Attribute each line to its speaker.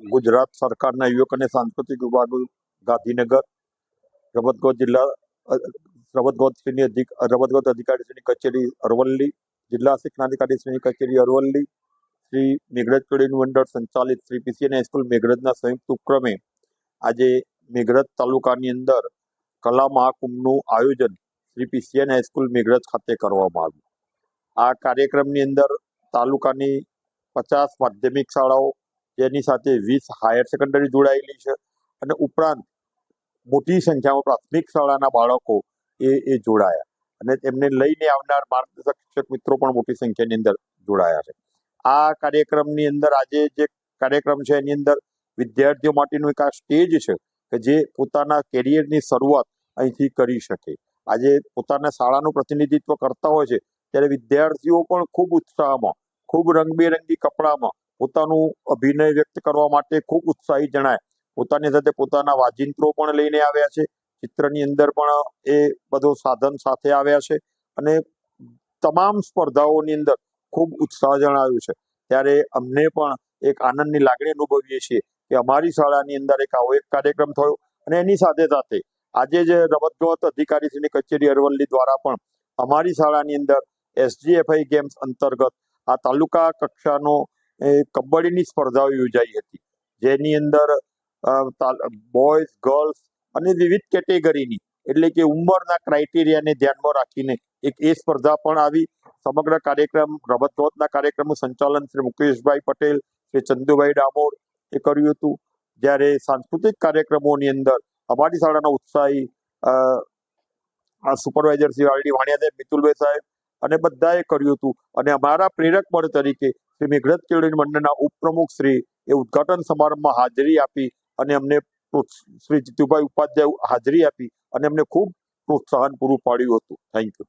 Speaker 1: ગુજરાત સરકારના યુવક અને સાંસ્કૃતિક વિભાગ ગાંધીનગર રમતગમત જિલ્લા રમતગોત રમતગમતશ્રીની અધિક રમતગમત અધિકારીશ્રીની કચેરી અરવલ્લી, જિલ્લા શિક્ષણાધિકારીશ્રીની કચેરી અરવલ્લી, શ્રી મેઘરજ ખેડૂત મંડળ સંચાલિત શ્રી પીસીએન હાઈસ્કૂલ મેઘરજના સંયુક્ત ઉપક્રમે આજે મેઘરજ તાલુકાની અંદર કલા મહાકુંભનું આયોજન શ્રી પીસીએન હાઈસ્કૂલ મેઘરજ ખાતે કરવામાં આવ્યું. આ કાર્યક્રમની અંદર તાલુકાની પચાસ માધ્યમિક શાળાઓ જેની સાથે વીસ હાયર સેકન્ડરી જોડાયેલી છે અને ઉપરાંત મોટી સંખ્યામાં પ્રાથમિક શાળાના બાળકો એ એ જોડાયા. અને તેમને લઈને આવનાર માર્ગદર્શક મિત્રો પણ મોટી સંખ્યાની અંદર જોડાયા છે. આ કાર્યક્રમની અંદર આજે જે કાર્યક્રમ છે એની અંદર વિદ્યાર્થીઓ માટેનું એક આ સ્ટેજ છે કે જે પોતાના કેરિયરની શરૂઆત અહીંથી કરી શકે. આજે પોતાના શાળાનું પ્રતિનિધિત્વ કરતા હોય છે ત્યારે વિદ્યાર્થીઓ પણ ખૂબ ઉત્સાહમાં, ખૂબ રંગબેરંગી કપડામાં પોતાનું અભિનય વ્યક્ત કરવા માટે ખૂબ ઉત્સાહી જણાય. પોતાની સાથે પોતાના વાજિંત્રો પણ લઈને આવ્યા છે. ચિત્રની અંદર પણ એ બધો સાધન સાથે આવ્યા છે અને તમામ સ્પર્ધાઓની અંદર ખૂબ ઉત્સાહ જણાવ્યું છે. ત્યારે અમને પણ એક આનંદની લાગણી અનુભવીએ છીએ કે અમારી શાળાની અંદર એક આવો એક કાર્યક્રમ થયો અને એની સાથે સાથે આજે જે રમતગમત અધિકારીશ્રીની કચેરી અરવલ્લી દ્વારા પણ અમારી શાળાની અંદર એસજીએફઆઈ ગેમ્સ અંતર્ગત આ તાલુકા કક્ષાનો કબડ્ડીની સ્પર્ધાઓ યોજાઈ હતી. જેની અંદર બોયઝ, ગર્લ્સ અને વિવિધ કેટેગરીની, એટલે કે ઉંમરના ક્રાઇટેરિયાને ધ્યાનમાં રાખીને એક એ સ્પર્ધા પણ આવી. સમગ્ર કાર્યક્રમ, રમતગમતના કાર્યક્રમનું સંચાલન શ્રી મુકેશભાઈ પટેલ, શ્રી ચંદુભાઈ ડામોર એ કર્યું હતું. જ્યારે સાંસ્કૃતિક કાર્યક્રમોની અંદર અમારી શાળાના ઉત્સાહી સુપરવાઇઝર શ્રી આરડી વાણિયાદેવ, મિતુલભાઈ સાહેબ અને બધાએ કર્યું હતું. અને અમારા પ્રેરક બળ તરીકે શ્રી મેઘરજ કેળવણી મંડળના ઉપપ્રમુખ શ્રી એ ઉદઘાટન સમારંભમાં હાજરી આપી અને અમને શ્રી જીતુભાઈ ઉપાધ્યાય હાજરી આપી અને અમને ખૂબ પ્રોત્સાહન પૂરું પાડ્યું હતું. Thank you